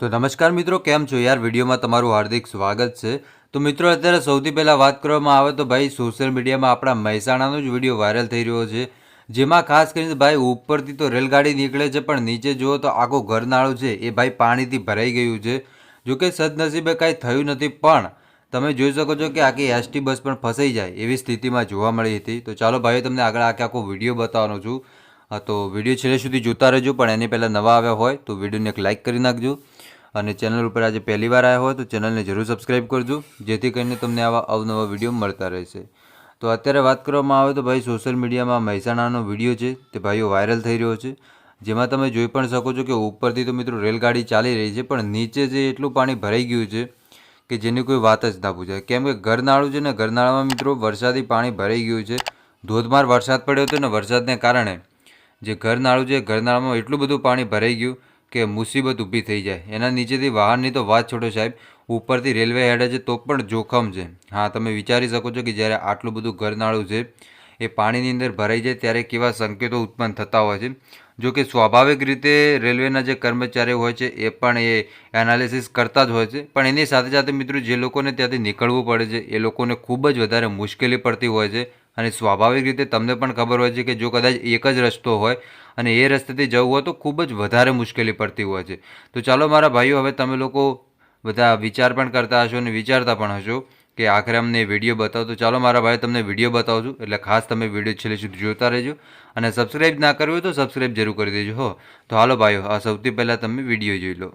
તો નમસ્કાર મિત્રો, કેમ છો? યાર, વિડીયોમાં તમારું હાર્દિક સ્વાગત છે. તો મિત્રો, અત્યારે સૌથી પહેલાં વાત કરવામાં આવે તો ભાઈ સોશિયલ મીડિયામાં આપણા મહેસાણાનો જ વીડિયો વાયરલ થઈ રહ્યો છે. જેમાં ખાસ કરીને ભાઈ, ઉપરથી તો રેલગાડી નીકળે છે, પણ નીચે જુઓ તો આખો ઘરનાળું છે, એ ભાઈ પાણીથી ભરાઈ ગયું છે. જોકે સદનસીબે કાંઈ થયું નથી, પણ તમે જોઈ શકો છો કે આખી એસટી બસ પણ ફસાઈ જાય એવી સ્થિતિમાં જોવા મળી હતી. તો ચાલો ભાઈ તમને આગળ આખે આખો વીડિયો બતાવવાનો છું. તો વીડિયો છેલ્લે સુધી જોતા રહેજો, પણ એની પહેલાં નવા આવ્યા હોય તો વિડીયોને એક લાઇક કરી નાખજો. અને ચેનલ ઉપર આજે પહેલી વાર આવ્યા હોય તો ચેનલને જરૂર સબસ્ક્રાઈબ કરજો, જેથી કરીને તમને આવા અવનવા વીડિયો મળતા રહેશે. તો અત્યારે વાત કરવામાં આવે તો ભાઈ સોશિયલ મીડિયામાં મહેસાણાનો વીડિયો છે, તે ભાઈઓ વાયરલ થઈ રહ્યો છે. જેમાં તમે જોઈ પણ શકો છો કે ઉપરથી તો મિત્રો રેલગાડી ચાલી રહી છે, પણ નીચે જે એટલું પાણી ભરાઈ ગયું છે કે જેની કોઈ વાત જ ના પૂછાય. કેમ કે ઘરનાળું છે ને ઘરનાળામાં મિત્રો વરસાદી પાણી ભરાઈ ગયું છે. ધોધમાર વરસાદ પડ્યો હતો ને, વરસાદને કારણે જે ઘરનાળું છે ઘરનાળામાં એટલું બધું પાણી ભરાઈ ગયું કે મુસીબત ઊભી થઈ જાય. એના નીચેથી વાહનની તો વાત છોડો સાહેબ. ઉપરથી રેલવે હેડે છે તો પણ જોખમ છે. હા, તમે વિચારી શકો છો કે જ્યારે આટલું બધું ઘરનાળું છે, એ પાણીની અંદર ભરાઈ જાય ત્યારે કેવા સંકેતો ઉત્પન્ન થતા હોય છે. જો કે સ્વાભાવિક રીતે રેલવેના જે કર્મચારીઓ હોય છે, એ પણ એ એનાલિસિસ કરતા જ હોય છે. પણ એની સાથે સાથે મિત્રો, જે લોકોને ત્યાંથી નીકળવું પડે છે, એ લોકોને ખૂબ જ વધારે મુશ્કેલી પડતી હોય છે. અને સ્વાભાવિક રીતે તમને પણ ખબર હોય છે કે જો કદાચ એક જ રસ્તો હોય અને એ રસ્તેથી જવું હોય તો ખૂબ જ વધારે મુશ્કેલી પડતી હોય છે. તો ચાલો મારા ભાઈઓ, હવે તમે લોકો બધા વિચાર પણ કરતા હશો અને વિચારતા પણ હશો કે આખરે અમને વીડિયો બતાવો. તો ચાલો મારા ભાઈ તમને વીડિયો બતાવું છું એટલે ખાસ તમે વીડિયો છેલ્લે સુધી જોતા રહેજો અને સબસ્ક્રાઈબ ના કરવું હોય તો સબસ્ક્રાઈબ જરૂર કરી દેજો, હો. તો હાલો ભાઈઓ, આ સૌથી પહેલાં તમે વીડિયો જોઈ લો.